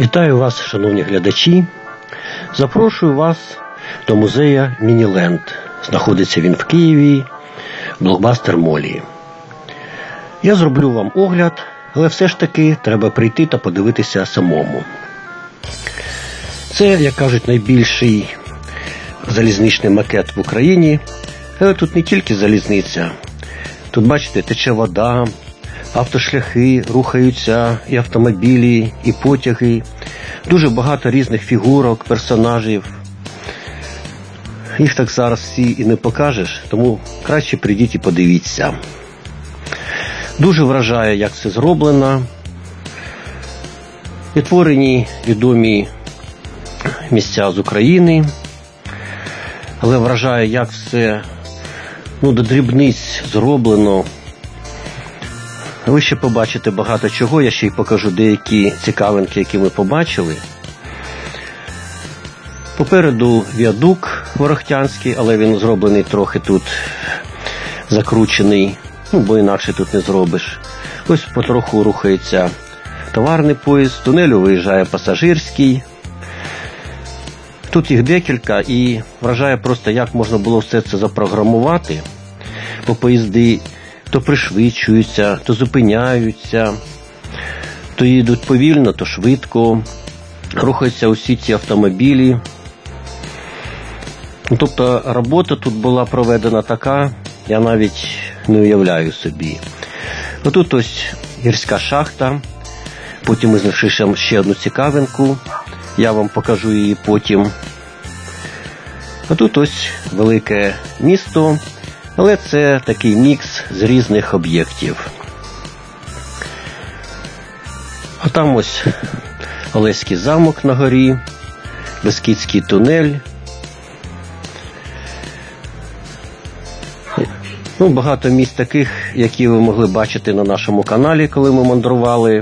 Вітаю вас, шановні глядачі. Запрошую вас до музею Мініленд. Знаходиться він в Києві, блокбастер Молі. Я зроблю вам огляд, але все ж таки треба прийти та подивитися самому. Це, як кажуть, найбільший залізничний макет в Україні. Але тут не тільки залізниця. Тут, бачите, тече вода, автошляхи рухаються, і автомобілі, і потяги. Дуже багато різних фігурок, персонажів. Їх так зараз всі і не покажеш, тому краще прийдіть і подивіться. Дуже вражає, як це зроблено. Відтворені відомі місця з України, але вражає, як все ну, до дрібниць зроблено. Ви ще побачите багато чого, я ще й покажу деякі цікавинки, які ми побачили. Попереду віадук Ворохтянський, але він зроблений трохи тут закручений, ну бо інакше тут не зробиш. Ось потроху рухається товарний поїзд, з тунелю виїжджає пасажирський. Тут їх декілька і вражає просто, як можна було все це запрограмувати, бо поїзди то пришвидшуються, то зупиняються, то їдуть повільно, то швидко, рухаються усі ці автомобілі. Ну, Тобто робота тут була проведена така, я навіть не уявляю собі. Отут ось гірська шахта, потім ми знайшли ще- одну цікавинку, я вам покажу її потім. А тут ось велике місто, але це такий мікс з різних об'єктів. А там ось Олеський замок на горі, Бескідський тунель. Ну, багато місць таких, які ви могли бачити на нашому каналі, коли ми мандрували.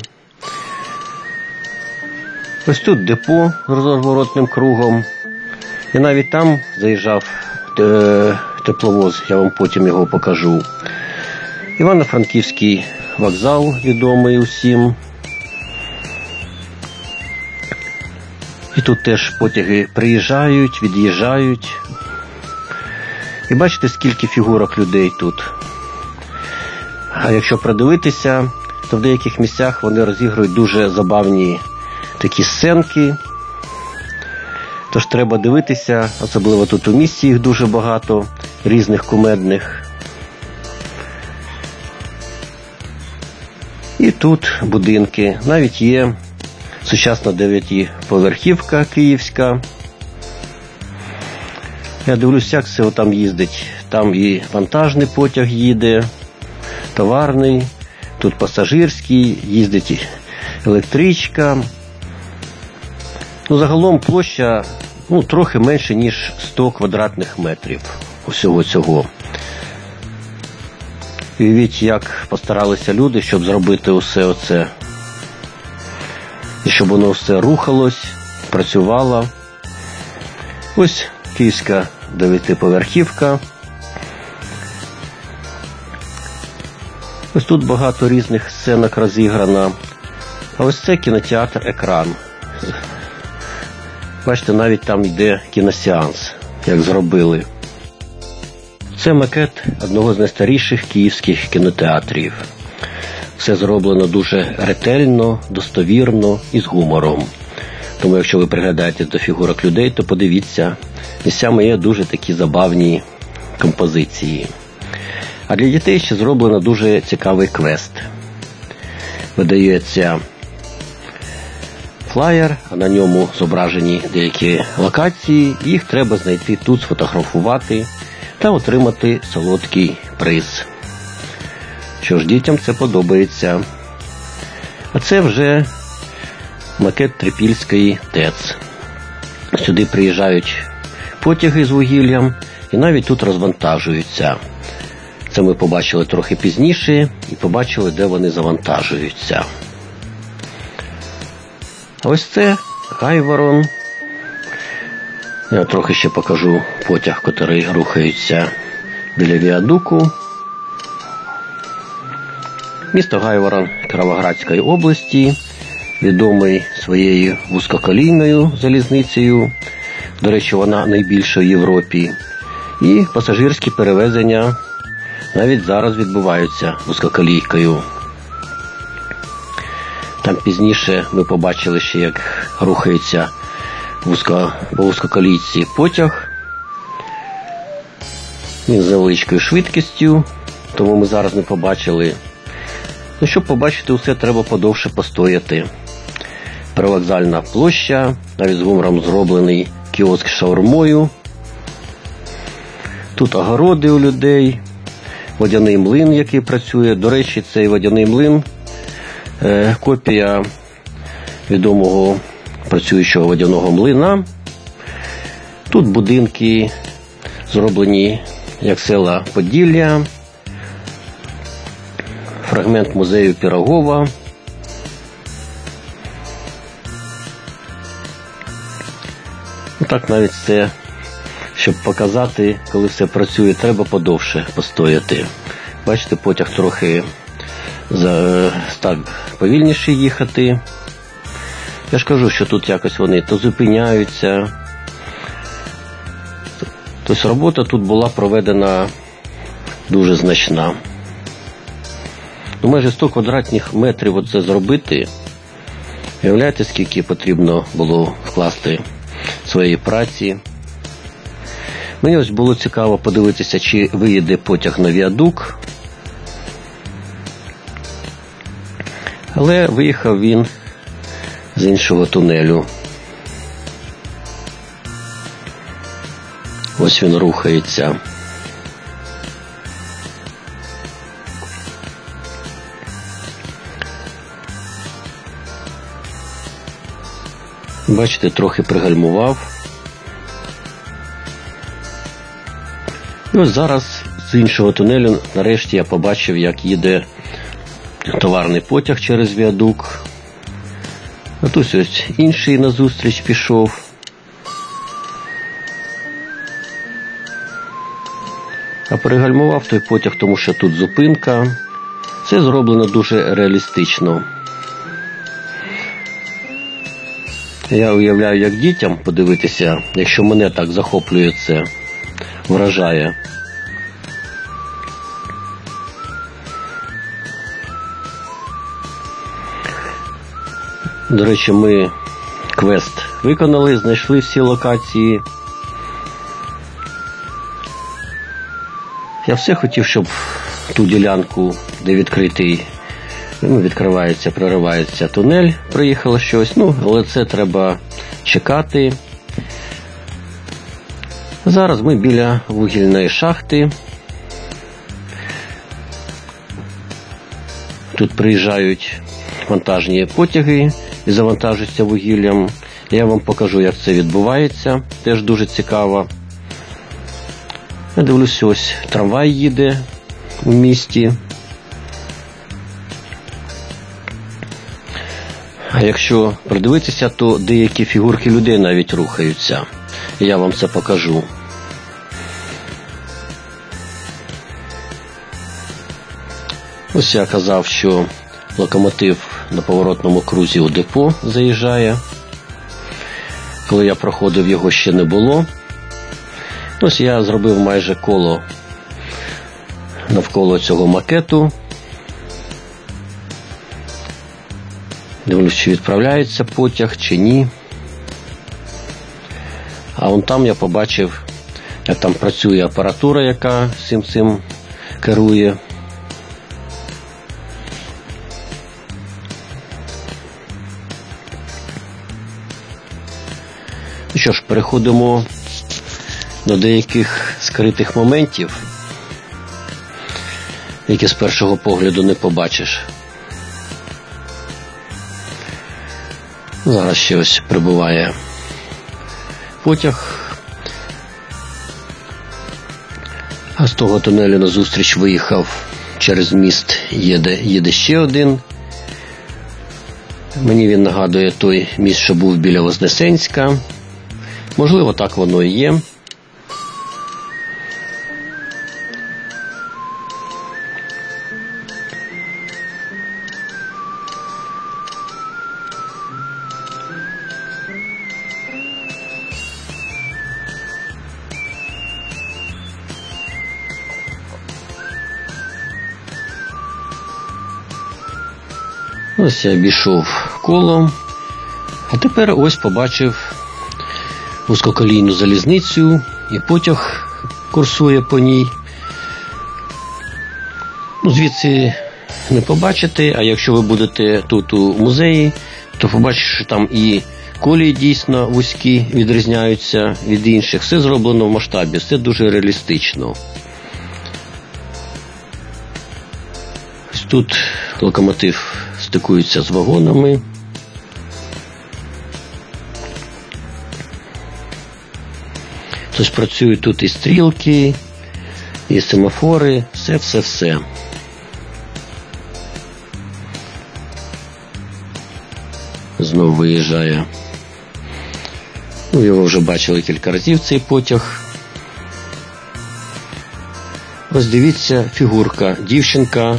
Ось тут депо з розворотним кругом. І навіть там заїжджав е, тепловоз, я вам потім його покажу. Івано-Франківський вокзал відомий усім. І тут теж потяги приїжджають, від'їжджають. І бачите, скільки фігурок людей тут. А якщо придивитися, то в деяких місцях вони розігрують дуже забавні такі сценки. Тож треба дивитися, особливо тут у місті їх дуже багато, різних кумедних. І тут будинки. Навіть є сучасна дев'ятиповерхівка київська. Я дивлюсь, як це там їздить. Там і вантажний потяг їде, товарний, тут пасажирський, їздить електричка. Ну, загалом площа ну, трохи менше, ніж 100 квадратних метрів усього цього. Уявіть, як постаралися люди, щоб зробити усе оце. І щоб воно все рухалось, працювало. Ось київська дев'ятиповерхівка. Ось тут багато різних сценок розіграно. А ось це кінотеатр екран. Бачите, навіть там йде кіносеанс, як зробили. Це макет одного з найстаріших київських кінотеатрів. Все зроблено дуже ретельно, достовірно і з гумором. Тому, якщо ви пригадаєте до фігурок людей, то подивіться, місцями є дуже такі забавні композиції. А для дітей ще зроблено дуже цікавий квест. Видається флаєр, а на ньому зображені деякі локації. Їх треба знайти тут, сфотографувати та отримати солодкий приз. Що ж дітям це подобається. А це вже макет Трипільської ТЕЦ. Сюди приїжджають потяги з вугіллям і навіть тут розвантажуються. Це ми побачили трохи пізніше і побачили, де вони завантажуються. Ось це Гайворон. Я трохи ще покажу потяг, який рухається біля віадуку. Місто Гайворон Кіровоградської області. відомий своєю вузькоколійною залізницею. До речі, вона найбільша в Європі. І пасажирські перевезення навіть зараз відбуваються вузькоколійкою. Там пізніше ми побачили ще, як рухається вузько, по вузькоколійці потяг. Він з невеличкою швидкістю, тому ми зараз не побачили. Ну, щоб побачити усе, треба подовше постояти. Привокзальна площа, навіть з гумором зроблений кіоск з шаурмою. Тут огороди у людей, водяний млин, який працює. До речі, цей водяний млин е, копія відомого працюючого водяного млина. Тут будинки зроблені як села Поділля, фрагмент музею Пірогова. Ну, Так навіть це, щоб показати, коли все працює, треба подовше постояти. Бачите, потяг трохи за, став повільніше їхати. Я ж кажу, що тут якось вони то зупиняються. Тобто робота тут була проведена дуже значна. Ну, майже 100 квадратних метрів оце зробити. Уявляєте, скільки потрібно було вкласти своєї праці. Мені ось було цікаво подивитися, чи виїде потяг на віадук. Але виїхав він з іншого тунелю. Ось він рухається. Бачите, трохи пригальмував. І ось зараз з іншого тунелю нарешті я побачив, як їде товарний потяг через віадук. А тут ось інший назустріч пішов. А перегальмував той потяг, тому що тут зупинка. Це зроблено дуже реалістично. Я уявляю, як дітям подивитися, якщо мене так захоплює це, вражає. До речі, ми квест виконали, знайшли всі локації. Я все хотів, щоб ту ділянку, де відкритий, ну, відкривається, проривається тунель, приїхало щось. Ну, але це треба чекати. Зараз ми біля вугільної шахти. Тут приїжджають вантажні потяги і завантажуються вугіллям. Я вам покажу, як це відбувається. Теж дуже цікаво. Я дивлюся, ось трамвай їде у місті. А якщо придивитися, то деякі фігурки людей навіть рухаються. Я вам це покажу. Ось я казав, що локомотив на поворотному крузі у депо заїжджає. Коли я проходив, його ще не було. Ось я зробив майже коло навколо цього макету. Дивлюсь, чи відправляється потяг, чи ні. А вон там я побачив, як там працює апаратура, яка всім цим керує. Що ж, переходимо до деяких скритих моментів, які з першого погляду не побачиш. Зараз ще ось прибуває потяг. А з того тунелю назустріч виїхав через міст, їде, їде ще один. Мені він нагадує той міст, що був біля Вознесенська. Можливо, так воно і є. Ось я обійшов колом, а тепер ось побачив вузькоколійну залізницю і потяг курсує по ній. Ну, звідси не побачите, а якщо ви будете тут у музеї, то побачите, що там і колії дійсно вузькі відрізняються від інших. Все зроблено в масштабі, все дуже реалістично. Ось тут локомотив стикується з вагонами. Тобто працюють тут і стрілки, і семафори, все-все-все. Знову виїжджає. Ну, його вже бачили кілька разів цей потяг. Ось дивіться, фігурка. Дівчинка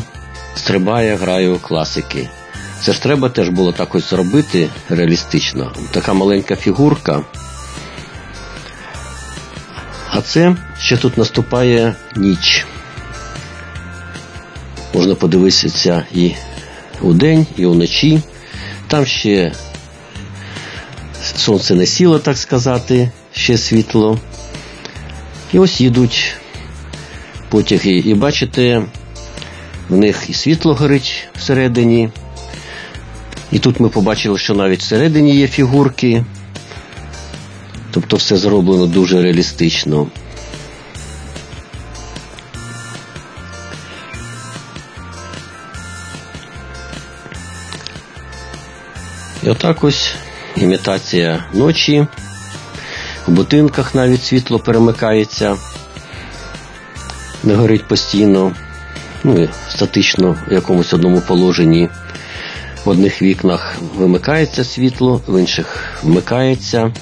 стрибає, грає у класики. Це ж треба теж було так ось зробити реалістично. Така маленька фігурка. А це ще тут наступає ніч. Можна подивитися і удень, і вночі. Там ще сонце не сіло, так сказати, ще світло. І ось їдуть потяги. І бачите, в них і світло горить всередині. І тут ми побачили, що навіть всередині є фігурки. Тобто все зроблено дуже реалістично. І отак ось імітація ночі. В будинках навіть світло перемикається, не горить постійно, ну і статично в якомусь одному положенні. В одних вікнах вимикається світло, в інших вмикається.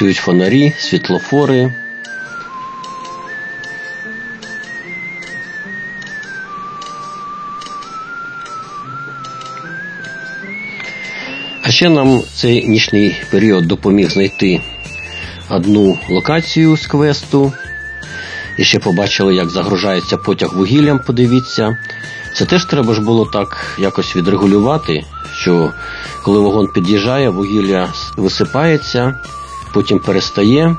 Працюють фонарі, світлофори. А ще нам цей нічний період допоміг знайти одну локацію з квесту. І ще побачили, як загружається потяг вугіллям, подивіться. Це теж треба ж було так якось відрегулювати, що коли вагон під'їжджає, вугілля висипається, потім перестає.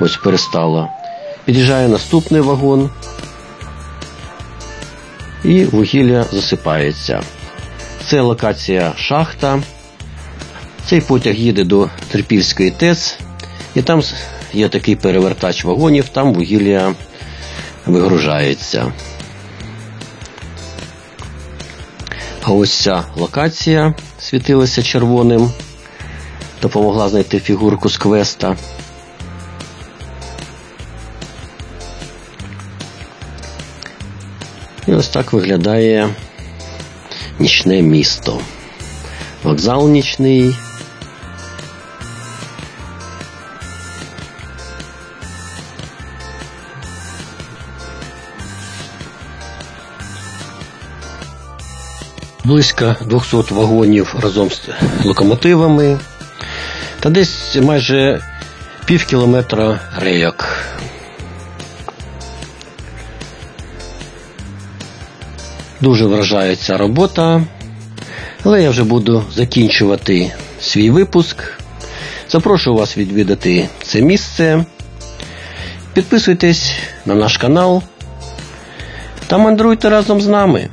Ось перестало. Під'їжджає наступний вагон, і вугілля засипається. Це локація шахта. Цей потяг їде до Трипільської ТЕЦ, і там є такий перевертач вагонів, там вугілля вигружається. А ось ця локація світилася червоним, допомогла знайти фігурку з квеста. І ось так виглядає нічне місто. Вокзал нічний. Близько 200 вагонів разом з локомотивами та десь майже пів кілометра рейок. Дуже вражає ця робота, але я вже буду закінчувати свій випуск. Запрошую вас відвідати це місце. Підписуйтесь на наш канал та мандруйте разом з нами.